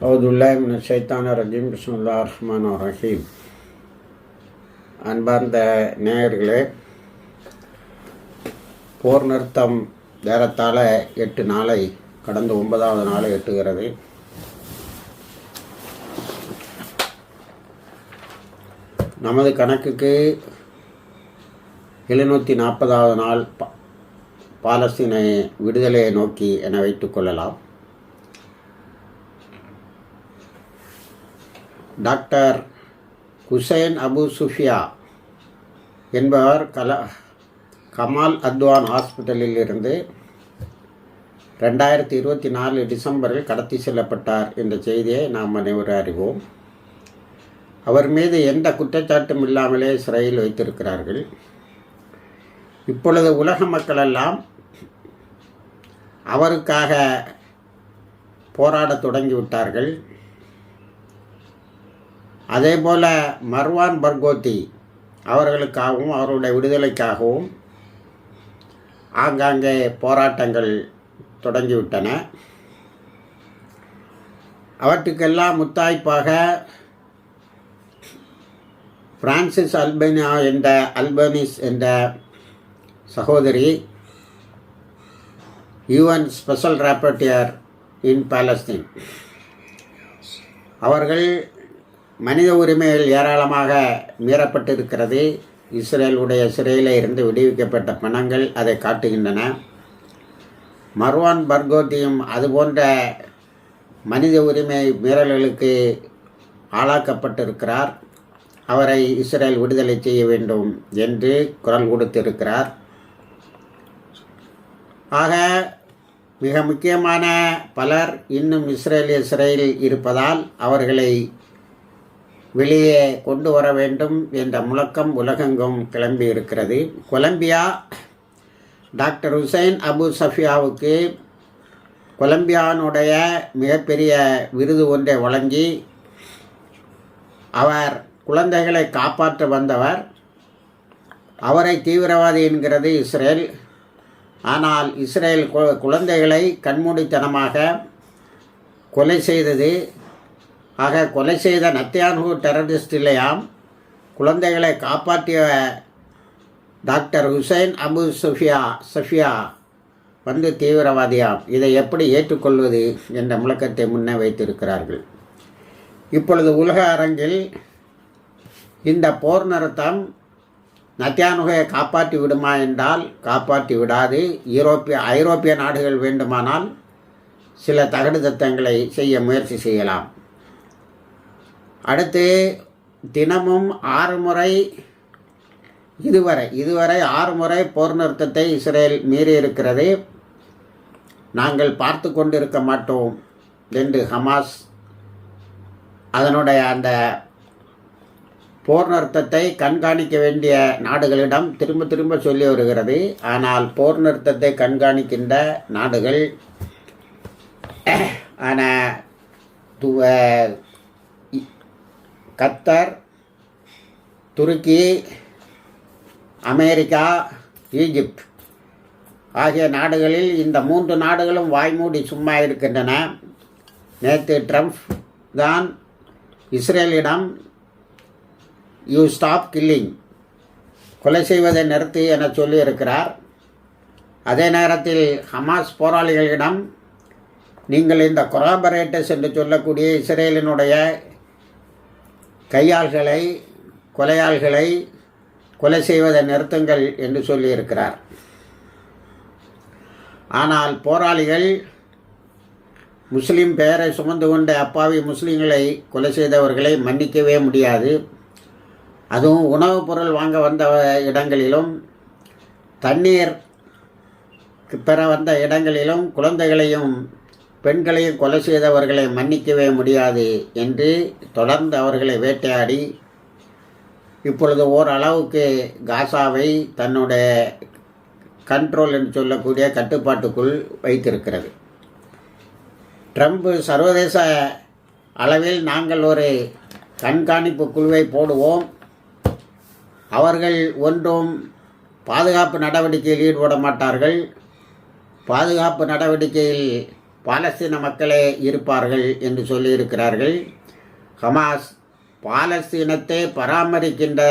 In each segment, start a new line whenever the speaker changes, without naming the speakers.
அவுதுல்லாய் மின ரஜீம் பிஸ்முல்லா ரஹ்மான் ரஹீம் அன்பார்ந்த நேயர்களே போர் நிறுத்தம் ஏறத்தாழ எட்டு நாளை கடந்த ஒன்பதாவது நாளை எட்டுகிறது. நமது கணக்குக்கு எழுநூற்றி நாற்பதாவது நாள் பா பாலஸ்தீனை விடுதலையை நோக்கி என வைத்துக்கொள்ளலாம் டாக்டர் ஹுசைன் அபு சுஃபியா என்பவர் கல கமால் அத்வான் ஹாஸ்பிட்டலில் இருந்து ரெண்டாயிரத்தி இருபத்தி நாலு டிசம்பரில் கடத்தி செல்லப்பட்டார் என்ற செய்தியை நாம் அனைவரும் அறிவோம். அவர் மீது எந்த குற்றச்சாட்டும் இல்லாமலே சிறையில் வைத்திருக்கிறார்கள். இப்பொழுது உலக மக்களெல்லாம் அவருக்காக போராடத் தொடங்கிவிட்டார்கள் அதே போல் மர்வான் பர்கோத்தி அவர்களுக்காகவும் அவருடைய விடுதலைக்காகவும் ஆங்காங்கே போராட்டங்கள் தொடங்கிவிட்டன. அவற்றுக்கெல்லாம் முத்தாய்ப்பாக பிரான்சிஸ் அல்பேனியா என்ற அல்பனிஸ் என்ற சகோதரி UN special rapporteur in Palestine. அவர்கள் மனித உரிமைகள் ஏராளமாக மீறப்பட்டிருக்கிறது. இஸ்ரேலுடைய சிறையில் இருந்து விடுவிக்கப்பட்ட பணங்கள் அதை காட்டுகின்றன. மர்வான் பர்கோத்தியும் அதுபோன்ற மனித உரிமை மீறல்களுக்கு ஆளாக்கப்பட்டிருக்கிறார். அவரை இஸ்ரேல் விடுதலை செய்ய வேண்டும் என்று குரல் கொடுத்திருக்கிறார். ஆக மிக முக்கியமான பலர் இன்னும் இஸ்ரேலிய சிறையில் இருப்பதால் அவர்களை வெளியே கொண்டு வர வேண்டும் என்ற முழக்கம் உலகெங்கும் கிளம்பி இருக்கிறது கொலம்பியா டாக்டர் ஹுசைன் அபு சஃபியாவுக்கு கொலம்பியானுடைய மிகப்பெரிய விருது ஒன்றை வழங்கி அவர் குழந்தைகளை காப்பாற்ற வந்தவர். அவரை தீவிரவாதி என்கிறது இஸ்ரேல். ஆனால் இஸ்ரேல் குழந்தைகளை கண்மூடித்தனமாக கொலை செய்தது ஆக கொலை செய்த நத்தியான்கு டெரரிஸ்ட் இல்லையாம் குழந்தைகளை காப்பாற்றிய doctor Hussain Abu Sufiya Safiya வந்து தீவிரவாதியாம். இதை எப்படி ஏற்றுக்கொள்வது என்ற முழக்கத்தை முன்னே வைத்திருக்கிறார்கள். இப்பொழுது உலக அரங்கில் இந்த போர் நிறுத்தம் நத்தியானுகையை காப்பாற்றி விடுமா என்றால் காப்பாற்றி விடாது. யூரோப்பிய ஐரோப்பிய நாடுகள் வேண்டுமானால் சில தகடு தத்தங்களை செய்ய முயற்சி செய்யலாம். அடுத்து தினமும் ஆறு முறை இதுவரை இதுவரை ஆறு முறை போர் நிறுத்தத்தை இஸ்ரேல் மீறி இருக்கிறது நாங்கள் பார்த்து கொண்டிருக்க மாட்டோம் என்று ஹமாஸ் அதனுடைய அந்த போர் நிறுத்தத்தை கண்காணிக்க வேண்டிய நாடுகளிடம் திரும்ப திரும்ப சொல்லி வருகிறது. ஆனால் போர் நிறுத்தத்தை கண்காணிக்கின்ற நாடுகள் ஆன கத்தர் துருக்கி அமெரிக்கா ஈஜிப்ட் ஆகிய நாடுகளில் இந்த மூன்று நாடுகளும் வாய்மூடி சும்மா இருக்கின்றன. நேற்று ட்ரம்ப் தான் இஸ்ரேலிடம் யூ ஸ்டாப் கில்லிங் கொலை செய்வதை நிறுத்தி என சொல்லியிருக்கிறார். அதே நேரத்தில் ஹமாஸ் போராளிகளிடம் நீங்கள் இந்த கொலாபரேட்டர்ஸ் என்று சொல்லக்கூடிய இஸ்ரேலினுடைய கையாள்களை கொலையாள்களை கொலை செய்வதை நிறுத்துங்கள் என்று சொல்லியிருக்கிறார். ஆனால் போராளிகள் முஸ்லீம் பெயரை சுமந்து கொண்ட அப்பாவி முஸ்லீம்களை கொலை செய்தவர்களை மன்னிக்கவே முடியாது. அதுவும் உணவுப் பொருள் வாங்க வந்த இடங்களிலும் தண்ணீர் பெற வந்த இடங்களிலும் குழந்தைகளையும் பெண்களையும் கொலை செய்தவர்களை மன்னிக்கவே முடியாது என்று தொடர்ந்து அவர்களை வேட்டையாடி இப்பொழுது ஓரளவுக்கு காசாவை தன்னுடைய கண்ட்ரோல் என்று சொல்லக்கூடிய கட்டுப்பாட்டுக்குள் வைத்திருக்கிறது. ட்ரம்ப் சர்வதேச அளவில் நாங்கள் ஒரு கண்காணிப்பு குழுவை போடுவோம். அவர்கள் ஒன்றும் பாதுகாப்பு நடவடிக்கையில் ஈடுபட மாட்டார்கள். பாதுகாப்பு நடவடிக்கையில் பாலஸ்தீன மக்களே இருப்பார்கள் என்று சொல்லியிருக்கிறார்கள். ஹமாஸ் பாலஸ்தீனத்தை பராமரிக்கின்ற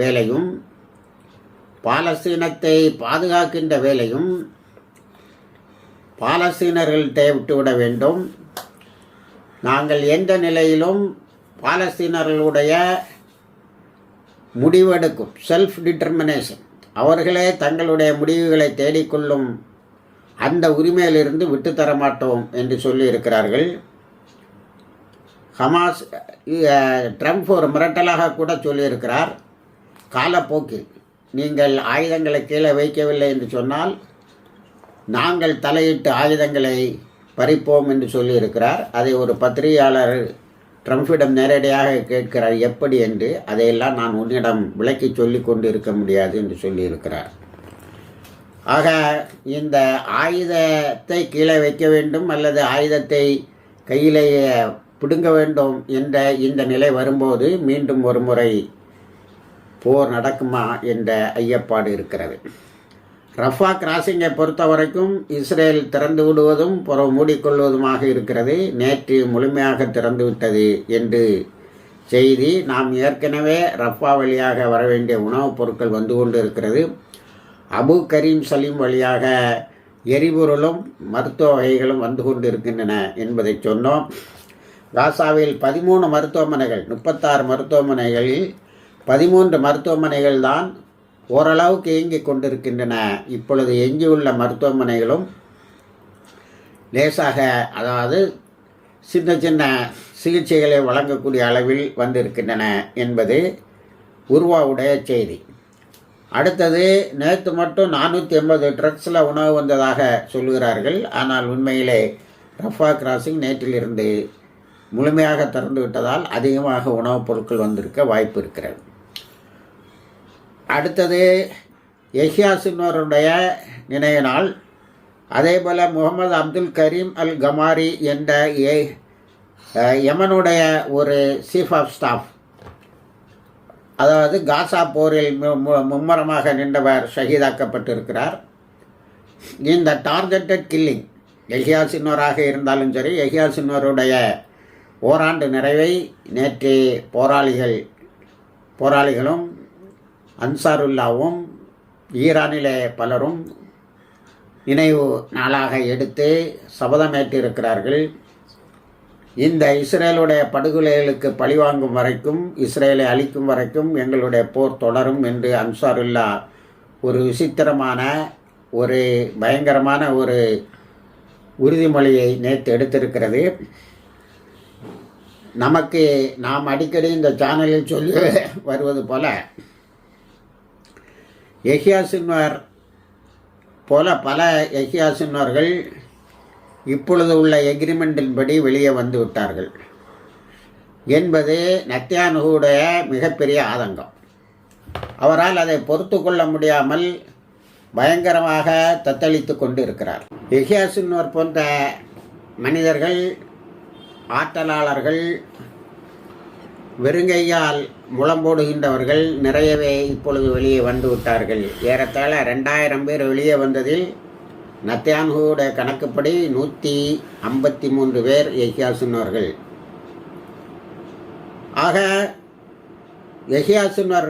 வேலையும் பாலஸ்தீனத்தை பாதுகாக்கின்ற வேலையும் பாலஸ்தீனர்கள்ட்டே விட்டுவிட வேண்டும். நாங்கள் எந்த நிலையிலும் பாலஸ்தீனர்களுடைய முடிவெடுக்கும். செல்ஃப் டிட்டர்மினேஷன் அவர்களே தங்களுடைய முடிவுகளை தேடிக்கொள்ளும் அந்த உரிமையிலிருந்து விட்டுத்தர மாட்டோம் என்று சொல்லியிருக்கிறார்கள் ஹமாஸ் ட்ரம்ப் ஒரு மிரட்டலாக கூட சொல்லியிருக்கிறார் காலப்போக்கில் நீங்கள் ஆயுதங்களை கீழே வைக்கவில்லை என்று சொன்னால் நாங்கள் தலையிட்டு ஆயுதங்களை பறிப்போம் என்று சொல்லியிருக்கிறார் அதை ஒரு பத்திரிகையாளர் ட்ரம்ப்பிடம் நேரடியாக கேட்கிறார் எப்படி என்று. அதையெல்லாம் நான் உன்னிடம் விளக்கி சொல்லி கொண்டு இருக்க முடியாது என்று சொல்லியிருக்கிறார் ஆக இந்த ஆயுதத்தை கீழே வைக்க வேண்டும் அல்லது ஆயுதத்தை கையிலேயே பிடுங்க வேண்டும் என்ற இந்த நிலை வரும்போது மீண்டும் ஒரு முறை போர் நடக்குமா என்ற ஐயப்பாடு இருக்கிறது. ரஃபா கிராசிங்கை பொறுத்த வரைக்கும் இஸ்ரேல் திறந்து விடுவதும் புறம் மூடிக்கொள்வதுமாக இருக்கிறது. நேற்று முழுமையாக திறந்து விட்டது என்று செய்தி. நாம் ஏற்கனவே ரஃபா வழியாக வர வேண்டிய உணவுப் பொருட்கள் வந்து கொண்டு இருக்கிறது அபு கரீம் சலீம் வழியாக எரிபொருளும் மருத்துவ வகைகளும் வந்து கொண்டு இருக்கின்றன என்பதை சொன்னோம். காசாவில் பதிமூணு மருத்துவமனைகள் முப்பத்தாறு மருத்துவமனைகளில் பதிமூன்று மருத்துவமனைகள் தான் ஓரளவுக்கு இயங்கிக் கொண்டிருக்கின்றன. இப்பொழுது எஞ்சியுள்ள மருத்துவமனைகளும் லேசாக அதாவது சின்ன சின்ன சிகிச்சைகளை வழங்கக்கூடிய அளவில் வந்திருக்கின்றன என்பது உருவாவுடைய செய்தி. அடுத்தது நேற்று மட்டும் நானூற்றி எண்பது ட்ரக்ஸில் உணவு வந்ததாக சொல்கிறார்கள் ஆனால் உண்மையிலே ரஃபா கிராசிங் நேற்றிலிருந்து முழுமையாக திறந்து விட்டதால் அதிகமாக உணவுப் பொருட்கள் வந்திருக்க வாய்ப்பு இருக்கிறது. அடுத்தது எஹியாசினோருடைய நினைவு நாள். அதே போல் முகமது அப்துல் கரீம் அல் கமாரி என்ற ஏ யமனுடைய ஒரு சீஃப் ஆஃப் ஸ்டாஃப் அதாவது காசா போரில் மு- மும்முரமாக நின்றவர் ஷஹீதாக்கப்பட்டிருக்கிறார். இந்த டார்கெட்டட் கில்லிங் எஹியா சின்னோராக இருந்தாலும் சரி எஹியா சின்னோருடைய ஓராண்டு நிறைவை நேற்று போராளிகள் போராளிகளும் அன்சாருல்லாவும் ஈரானிலே பலரும் நினைவு நாளாக எடுத்து சபதமேற்றிருக்கிறார்கள் இந்த இஸ்ரேலுடைய படுகொலைகளுக்கு பழிவாங்கும் வரைக்கும் இஸ்ரேலை அழிக்கும் வரைக்கும் எங்களுடைய போர் தொடரும் என்று அன்சாருல்லா ஒரு விசித்திரமான ஒரு பயங்கரமான ஒரு உறுதிமொழியை நேற்று எடுத்திருக்கிறது. நமக்கு நாம் அடிக்கடி இந்த சேனலில் சொல்லி வருவது போல எஹியா சின்வர் போல பல எஹியா சின்வர்கள் இப்பொழுது உள்ள எக்ரிமெண்டின்படி வெளியே வந்து விட்டார்கள். என்பது நத்தியானுகுடைய மிகப்பெரிய ஆதங்கம். அவரால் அதை பொறுத்து கொள்ள முடியாமல் பயங்கரமாக தத்தளித்து கொண்டு இருக்கிறார் எஹியாசின்னோர் போன்ற மனிதர்கள் ஆற்றலாளர்கள் வெறுங்கையால் முளம்போடுகின்றவர்கள் நிறையவே இப்பொழுது வெளியே வந்து விட்டார்கள். ஏறத்தாழ ரெண்டாயிரம் பேர் வெளியே வந்ததில் நத்தியான்ஹுடைய கணக்குப்படி நூற்றி ஐம்பத்தி மூன்று பேர் எஹியாசுன்னவர்கள் ஆக எஹியா சுன்னர்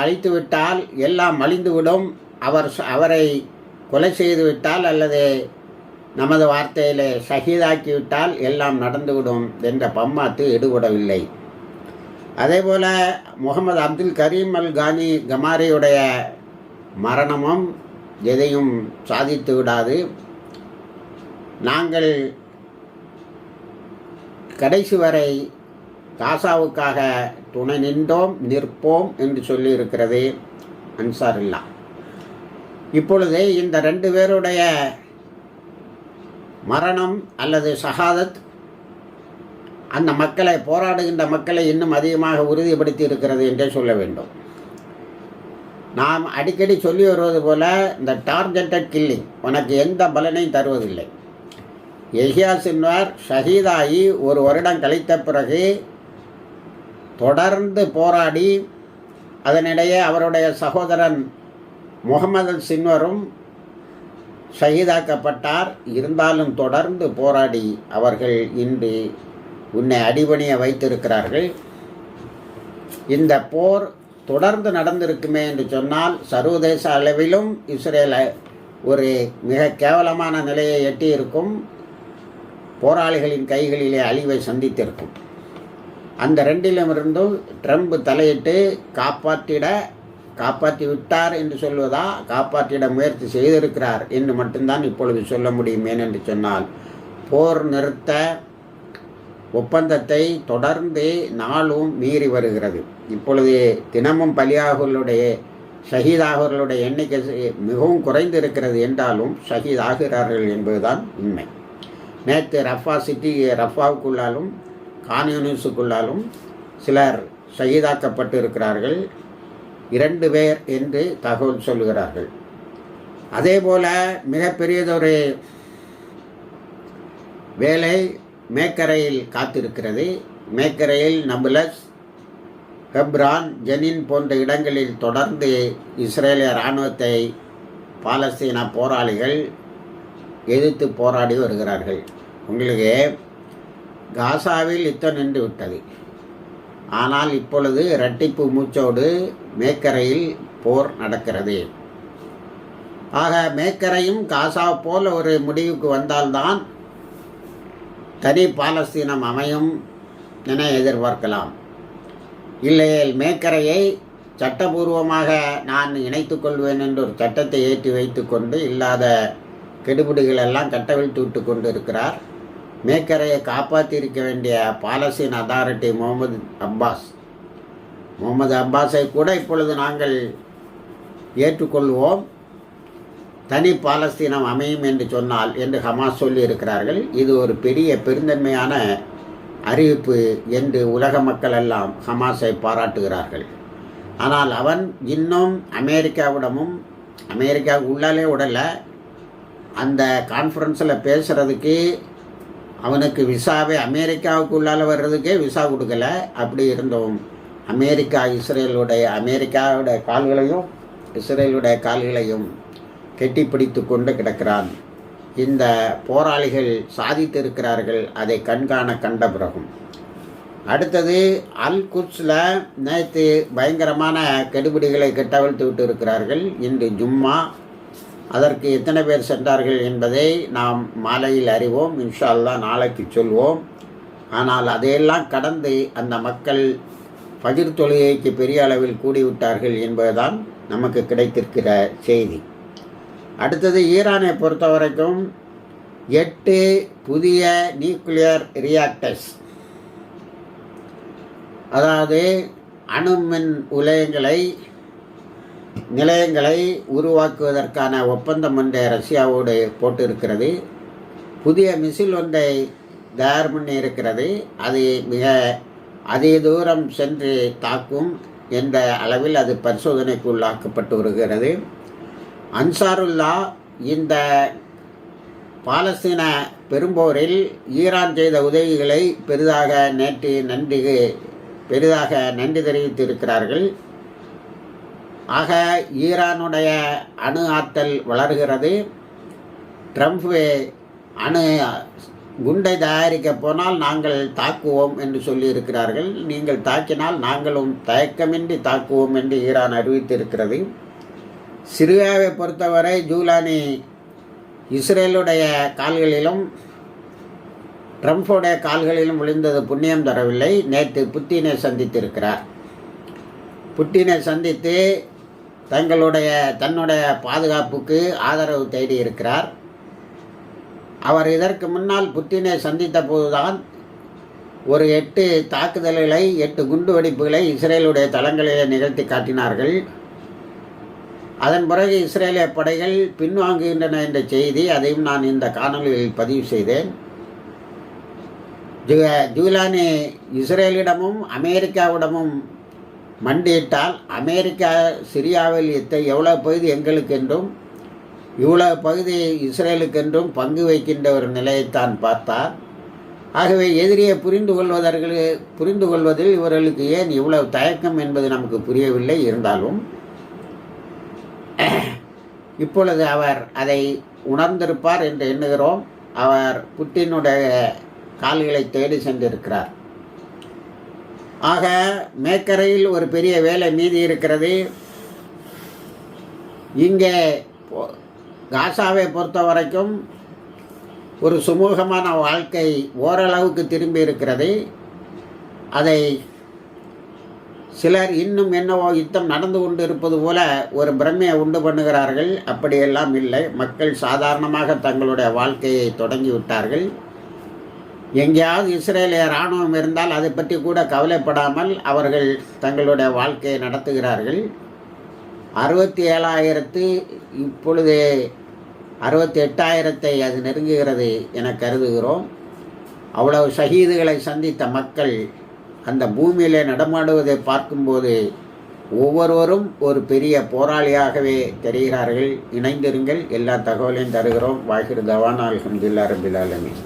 அழித்துவிட்டால் எல்லாம் அழிந்துவிடும். அவர் அவரை கொலை செய்துவிட்டால் அல்லது நமது வார்த்தையிலே சகிதாக்கிவிட்டால் எல்லாம் நடந்துவிடும் என்ற பம்மாத்து எடுபடவில்லை. அதேபோல முகமது அப்துல் கரீம் அல் கானி கமாரியுடைய மரணமும் எதையும் சாதித்து விடாது. நாங்கள் கடைசி வரை காசாவுக்காக துணை நின்றோம் நிற்போம் என்று சொல்லியிருக்கிறது அன்சாரில்லா. இப்பொழுது இந்த ரெண்டு பேருடைய மரணம் அல்லது சகாதத் அந்த மக்களை போராடுகின்ற மக்களை இன்னும் அதிகமாக உறுதிப்படுத்தி இருக்கிறது என்றே சொல்ல வேண்டும். நாம் அடிக்கடி சொல்லி வருவது போல இந்த டார்கெட்டட் கில்லிங் உனக்கு எந்த பலனையும் தருவதில்லை. எஹியா சின்வார் ஷஹீதாகி ஒரு வருடம் கழித்த பிறகு தொடர்ந்து போராடி அதனிடையே அவருடைய சகோதரன் முகமது சின்வரும் ஷஹீதாக்கப்பட்டார். இருந்தாலும் தொடர்ந்து போராடி அவர்கள் இன்று உன்னை அடிபணிய வைத்திருக்கிறார்கள். இந்த போர் தொடர்ந்து நடந்திருக்குமே என்று சொன்னால் சர்வதேச அளவிலும் இஸ்ரேலை ஒரு மிக கேவலமான நிலையை எட்டியிருக்கும். போராளிகளின் கைகளிலே அழிவை சந்தித்திருக்கும். அந்த ரெண்டிலுமிருந்தும் ட்ரம்ப் தலையிட்டு காப்பாற்றிட காப்பாற்றி விட்டார் என்று சொல்வதா காப்பாற்றிட முயற்சி செய்திருக்கிறார் என்று மட்டும்தான் இப்பொழுது சொல்ல முடியும். ஏனென்று சொன்னால் போர் நிறுத்த ஒப்பந்தத்தை தொடர்ந்து நாளும் மீறி வருகிறது. இப்பொழுது தினமும் பலியாகுகளுடைய ஷஹீதாகவர்களுடைய எண்ணிக்கை மிகவும் குறைந்து இருக்கிறது என்றாலும் ஷஹீத் ஆகிறார்கள் என்பதுதான் உண்மை. நேற்று ரஃபா சிட்டி ரஃபாவுக்குள்ளாலும் கான்யூனிஸுக்குள்ளாலும் சிலர் ஷஹீதாக்கப்பட்டு இருக்கிறார்கள் இரண்டு பேர் என்று தகவல் சொல்கிறார்கள். அதே போல் மிகப்பெரியதொரு வேலை மேக்கரையில் காத்திருக்கிறது. மேக்கரையில் நபுலஸ் ஹெப்ரான் ஜெனின் போன்ற இடங்களில் தொடர்ந்து இஸ்ரேலிய இராணுவத்தை பாலஸ்தீன போராளிகள் எதிர்த்து போராடி வருகிறார்கள். உங்களுக்கு காசாவில் யுத்தம் நின்று விட்டது. ஆனால் இப்பொழுது இரட்டிப்பு மூச்சோடு மேக்கரையில் போர் நடக்கிறது. ஆக மேக்கரையும் காசா போல ஒரு முடிவுக்கு வந்தால்தான் தனி பாலஸ்தீனம் அமையும் என எதிர்பார்க்கலாம். இல்லையேல் மேக்கரையை சட்டபூர்வமாக நான் இணைத்து கொள்வேன் என்று ஒரு சட்டத்தை ஏற்றி வைத்துக்கொண்டு இல்லாத கெடுபிடிகள் எல்லாம் கட்டவிழ்த்து விட்டு கொண்டு இருக்கிறார் மேக்கரையை காப்பாற்றியிருக்க வேண்டிய Palestine authority Mohammed Abbas. Mohammed அப்பாஸை கூட இப்பொழுது நாங்கள் ஏற்றுக்கொள்வோம். தனி பாலஸ்தீனம் அமையும் என்று சொன்னால் என்று ஹமாஸ் சொல்லி இருக்கிறார்கள் இது ஒரு பெரிய பெருந்தன்மையான அறிவிப்பு என்று உலக மக்கள் எல்லாம் ஹமாஸை பாராட்டுகிறார்கள். ஆனால் அவன் இன்னும் அமெரிக்காவிடமும் அமெரிக்கா உள்ளாலே உடல அந்த கான்ஃபரன்ஸில் பேசுகிறதுக்கு அவனுக்கு விசாவே அமெரிக்காவுக்கு உள்ளால வர்றதுக்கே விசா கொடுக்கல. அப்படி இருந்தோம் அமெரிக்கா இஸ்ரேலுடைய அமெரிக்காவுடைய கால்களையும் இஸ்ரேலுடைய கால்களையும் கெட்டிப்பிடித்து கொண்டு கிடக்கிறான். இந்த போராளிகள் சாதித்திருக்கிறார்கள் அதை கண்காண கண்ட பிறகும். அடுத்தது அல் குட்ஸில் நேற்று பயங்கரமான கெடுபிடிகளை கெட்டவிழ்த்து விட்டு இருக்கிறார்கள் இன்று ஜும்மா. அதற்கு எத்தனை பேர் சென்றார்கள் என்பதை நாம் மாலையில் அறிவோம். இன்ஷா நாளைக்கு சொல்வோம். ஆனால் அதையெல்லாம் கடந்து அந்த மக்கள் பகிர் தொழுகைக்கு பெரிய அளவில் கூடிவிட்டார்கள் என்பதுதான் நமக்கு கிடைத்திருக்கிற செய்தி. அடுத்தது ஈரானை பொறுத்த வரைக்கும் எட்டு புதிய நியூக்ளியர் ரியாக்டர்ஸ் அதாவது அணுமின் உலயங்களை நிலையங்களை உருவாக்குவதற்கான ஒப்பந்தம் ஒன்றை ரஷ்யாவோடு போட்டிருக்கிறது. புதிய மிசில் ஒன்றை தயார் பண்ணி இருக்கிறது. அது மிக அதிக தூரம் சென்று தாக்கும் என்ற அளவில் அது பரிசோதனைக்கு உள்ளாக்கப்பட்டு வருகிறது. அன்சாருல்லா இந்த பாலஸ்தீன பெரும்போரில் ஈரான் செய்த உதவிகளை பெரிதாக நேற்று நன்றி பெரிதாக நன்றி தெரிவித்திருக்கிறார்கள். ஆக ஈரானுடைய அணு ஆற்றல் வளர்கிறது. ட்ரம்ப் அணு குண்டை தயாரிக்க போனால் நாங்கள் தாக்குவோம் என்று சொல்லியிருக்கிறார்கள். நீங்கள் தாக்கினால் நாங்களும் தயக்கமின்றி தாக்குவோம் என்று ஈரான் அறிவித்திருக்கிறது. சிரியாவை பொறுத்தவரை ஜூலானி இஸ்ரேலுடைய கால்களிலும் ட்ரம்ப்புடைய கால்களிலும் விழுந்தது புண்ணியம் தரவில்லை. நேற்று புத்தினை சந்தித்திருக்கிறார். புட்டினை சந்தித்து தங்களுடைய தன்னுடைய பாதுகாப்புக்கு ஆதரவு தேடி இருக்கிறார் அவர் இதற்கு முன்னால் புட்டினை சந்தித்த போதுதான் ஒரு எட்டு தாக்குதல்களை எட்டு குண்டு வெடிப்புகளை இஸ்ரேலுடைய தளங்களிலே நிகழ்த்தி காட்டினார்கள். அதன் பிறகு இஸ்ரேலிய படைகள் பின்வாங்குகின்றன என்ற செய்தி அதையும் நான் இந்த காணொலியில் பதிவு செய்தேன். ஜு ஜூலானி இஸ்ரேலிடமும் அமெரிக்காவிடமும் மண்டியிட்டால் அமெரிக்கா சிரியாவில் எத்த எவ்வளோ பகுதி எங்களுக்கென்றும் இவ்வளோ பகுதி இஸ்ரேலுக்கென்றும் பங்கு வைக்கின்ற ஒரு நிலையைத்தான் பார்த்தார். ஆகவே எதிரியை புரிந்து கொள்வதற்கு புரிந்து கொள்வதில் இவர்களுக்கு ஏன் இவ்வளவு தயக்கம் என்பது நமக்கு புரியவில்லை. இருந்தாலும் இப்பொழுது அவர் அதை உணர்ந்திருப்பார் என்று எண்ணுகிறோம். அவர் புட்டினுடைய கால்களை தேடி சென்றிருக்கிறார். ஆக மேக்கரையில் ஒரு பெரிய வேலை மீதி இருக்கிறது. இங்கே காசாவை பொறுத்த வரைக்கும் ஒரு சுமூகமான வாழ்க்கை ஓரளவுக்கு திரும்பி இருக்கிறது. அதை சிலர் இன்னும் என்னவோ யுத்தம் நடந்து கொண்டு இருப்பது போல ஒரு பிரமையை உண்டு பண்ணுகிறார்கள். அப்படியெல்லாம் இல்லை. மக்கள் சாதாரணமாக தங்களுடைய வாழ்க்கையை தொடங்கி விட்டார்கள். எங்கேயாவது இஸ்ரேலிய இராணுவம் இருந்தால் அதை பற்றி கூட கவலைப்படாமல் அவர்கள் தங்களுடைய வாழ்க்கையை நடத்துகிறார்கள். அறுபத்தி ஏழாயிரத்து இப்பொழுது அறுபத்தி எட்டாயிரத்தை அது நெருங்குகிறது என கருதுகிறோம். அவ்வளவு ஷஹீதுகளை சந்தித்த மக்கள் அந்த பூமியிலே நடமாடுவதை பார்க்கும்போது ஒவ்வொருவரும் ஒரு பெரிய போராளியாகவே தெரிகிறார்கள். இணைந்திருங்கள். எல்லா தகவலையும் தருகிறோம். வாகிர் தவான் அல்ஹம்துல்லா ரபில் ஆலமீன்.